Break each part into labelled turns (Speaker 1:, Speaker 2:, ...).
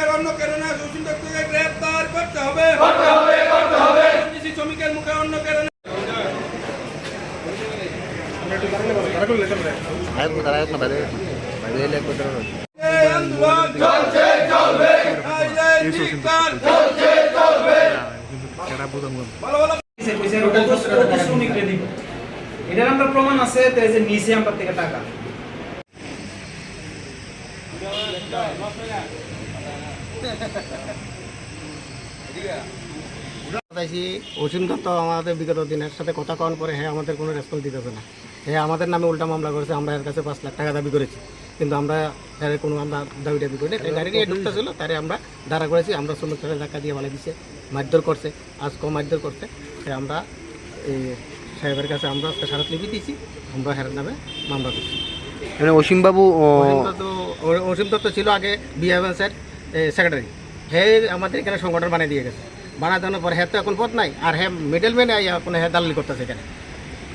Speaker 1: মুখের অন্য কেরণে শোষণ দত্তকে গ্রেফতার করতে হবে।
Speaker 2: করতে হবে করতে হবে।
Speaker 1: শ্রমিকের মুখে অন্য
Speaker 3: শ্রমিকরে এটার আমরা প্রমাণ আছে নিচে আমরা থেকে টাকা।
Speaker 4: চাইছি অসীম দত্ত আমাদের বিগত দিনের সাথে কথা কন পরে হ্যাঁ আমাদের কোনো রেসপন্স দিতেছে না। হ্যাঁ আমাদের নামে উল্টা মামলা করেছে আমরা এর কাছে পাঁচ লাখ টাকা দাবি করেছি। কিন্তু আমরা এর কোনো আমরা দাবি দাবি করি না গাড়ি নিয়ে ঢুকতেছিল তারে আমরা দাঁড়া করেছি আমরা শ্রমিক তাদের ধাক্কা দিয়ে বলে দিছে মারধর করছে আজ কম মারধর করছে। সে আমরা এই সাহেবের কাছে আমরা সারাত লিপি দিয়েছি আমরা হের নামে মামলা দিচ্ছি
Speaker 5: মানে অসীমবাবু
Speaker 4: অসীম দত্ত অসীম দত্ত ছিল আগে বিএমএসের সেক্রেটারি হে আমাদের এখানে সংগঠন বানিয়ে দিয়ে গেছে। দেওয়ার পর হ্যাঁ তো এখন পথ নাই আর হ্যাঁ মিডল ম্যানে এখন হ্যাঁ দালালি করতেছে এখানে।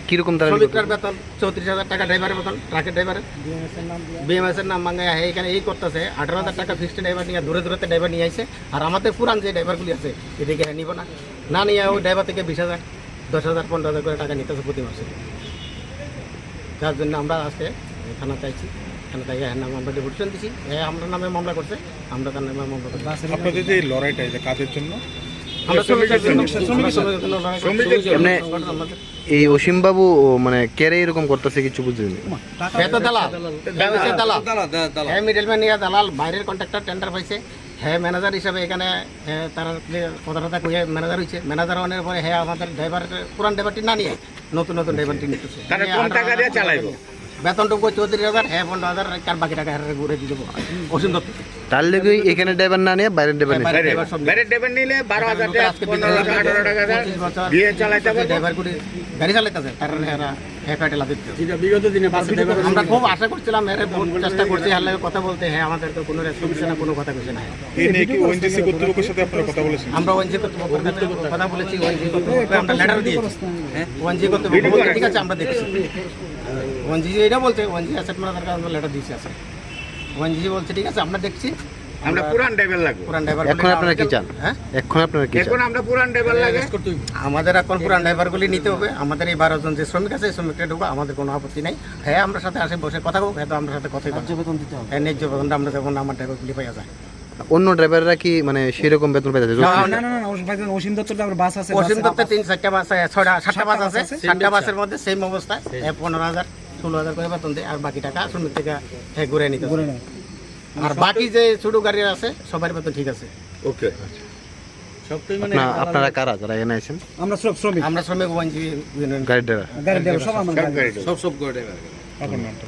Speaker 5: কীরকম
Speaker 4: শ্রমিকটার বেতন চৌত্রিশ হাজার টাকা ড্রাইভারের বেতন ট্রাকের ড্রাইভারের বিএমএস এর নাম হ্যাঁ এখানে এই করতেছে আঠারো হাজার টাকা ফিক্সড ড্রাইভার নিয়ে দূরে দূরে ড্রাইভার নিয়ে আইছে আর আমাদের পুরান যে ড্রাইভারগুলি আছে এদিকে হ্যাঁ নিব না। না নিয়ে ওই ড্রাইভার থেকে বিশ হাজার দশ হাজার পনেরো হাজার করে টাকা নিতেছে প্রতি মাসে। যার জন্য আমরা আজকে থানা চাইছি থেকে হ্যাঁ নামে আমরা ডেপুটেশন দিছি হ্যাঁ আমরা নামে মামলা করছে আমরা তার নামে মামলা করছি।
Speaker 6: আপনাদের যে লড়াইটা এটা কাদের জন্য?
Speaker 4: আমরা শ্রমিকের জন্য। শ্রমিকের জন্য লড়াই করছি।
Speaker 5: এমনি-
Speaker 4: সংগঠন আমাদের।
Speaker 5: এই অসীমবাবু ও, মানে কেরে এরকম করতেছে কিছু বুঝিনি
Speaker 4: হ্যাঁ তো দালাল। হ্যাঁ হচ্ছে দালাল। হ্যাঁ মিডলম্যান নিয়ে দালাল বাইরের কন্ট্রাক্টর টেন্ডার পাইছে। হ্যাঁ ম্যানেজার হিসাবে এখানে হ্যাঁ তার কথাটা কইয়ে ম্যানেজার হয়েছে ম্যানেজার পরে হ্যাঁ আমাদের ড্রাইভার পুরান ড্রাইভারটি না নিয়ে নতুন নতুন ড্রাইভারটি নিতেছে। কম টুকু চৌত্রিশ হাজার হ্যাঁ পনেরো হাজার কার বাকি টাকা হ্যাঁ ঘুরে দিয়ে দেবো। অসীম দত্ত।
Speaker 5: তার লেগে এখানে ড্রাইভার না নিয়ে বাইরের ড্রাইভার নিয়ে।
Speaker 4: বাইরের ড্রাইভার নিলে বারো হাজার টাকা পনেরো হাজার আঠারো টাকা দিয়ে চালাইতে হবে ড্রাইভার করে গাড়ি চালাইতেছে তার এরা হ্যাঁ প্যাটেলা দিতে
Speaker 3: বিগত দিনে বাসে ড্রাইভার
Speaker 4: আমরা খুব আশা করছিলাম এর বহুত চেষ্টা করছি হার লাগে কথা বলতে হ্যাঁ আমাদের তো কোনো রেসপন্স না কোনো কথা কইছে না
Speaker 6: এই নিয়ে কি ওএনজিসি কর্তৃপক্ষের সাথে আপনারা কথা বলেছেন?
Speaker 4: আমরা ওএনজি কর্তৃপক্ষের কাছে কথা বলেছি ওএনজি কর্তৃপক্ষকে আমরা লেটার দিয়েছি। ওএনজি কর্তৃপক্ষ ঠিক আছে আমরা দেখছি। ওএনজি এটা বলছে ওএনজি অ্যাসেট ম্যানেজারকে আমরা লেটার দিয়েছি ওএনজি বলছে ঠিক আছে আমরা দেখছি। আমরা পুরান ড্রাইভার লাগবে। পুরান ড্রাইভার
Speaker 5: এখন আপনারা কি চান?
Speaker 4: হ্যাঁ?
Speaker 5: এখন আপনারা কি চান?
Speaker 4: আমাদের এখন পুরান ড্রাইভারগুলি নিতে হবে। আমাদের এই বারো জন যে শ্রমিক আছে এই শ্রমিকটা ঢুকবো আমাদের কোনো আপত্তি নেই। হ্যাঁ আমরা সাথে আসে বসে কথা বলব হ্যাঁ তো আমরা সাথে কথাই ন্যায্য বেতন দিতে হবে। হ্যাঁ ন্যায্য বেতনটা আমরা যেমন আমার ড্রাইভারগুলি পাইয়া যায়।
Speaker 5: অন্য ড্রাইভাররা কি মানে সেরকম বেতন পাইতেছে
Speaker 4: না,
Speaker 3: না না না অসীম দত্তর আবার বাস আছে
Speaker 4: পশ্চিম
Speaker 3: বাসে-
Speaker 4: দত্তে তিন চারটা বাস আছে, ছয়টা সাতটা বাস আছে সাতটা বাসের মধ্যে সেম অবস্থায় পনেরো হাজার। ষোলো হাজার করে বেতন দেয় আর বাকি টাকা শ্রমিক থেকে হ্যাঁ ঘুরে নিতে হবে। আর বাকি যে ছোট গাড়ি আছে সবার বেতন ঠিক আছে।
Speaker 5: ওকে। আপনারা কারা যারা এখানে আছেন?
Speaker 3: আমরা সব শ্রমিক।
Speaker 4: আমরা শ্রমিক
Speaker 5: গাড়ি ড্রাইভার।
Speaker 3: গাড়ি ড্রাইভার সব আমরা
Speaker 6: আপনার নামটা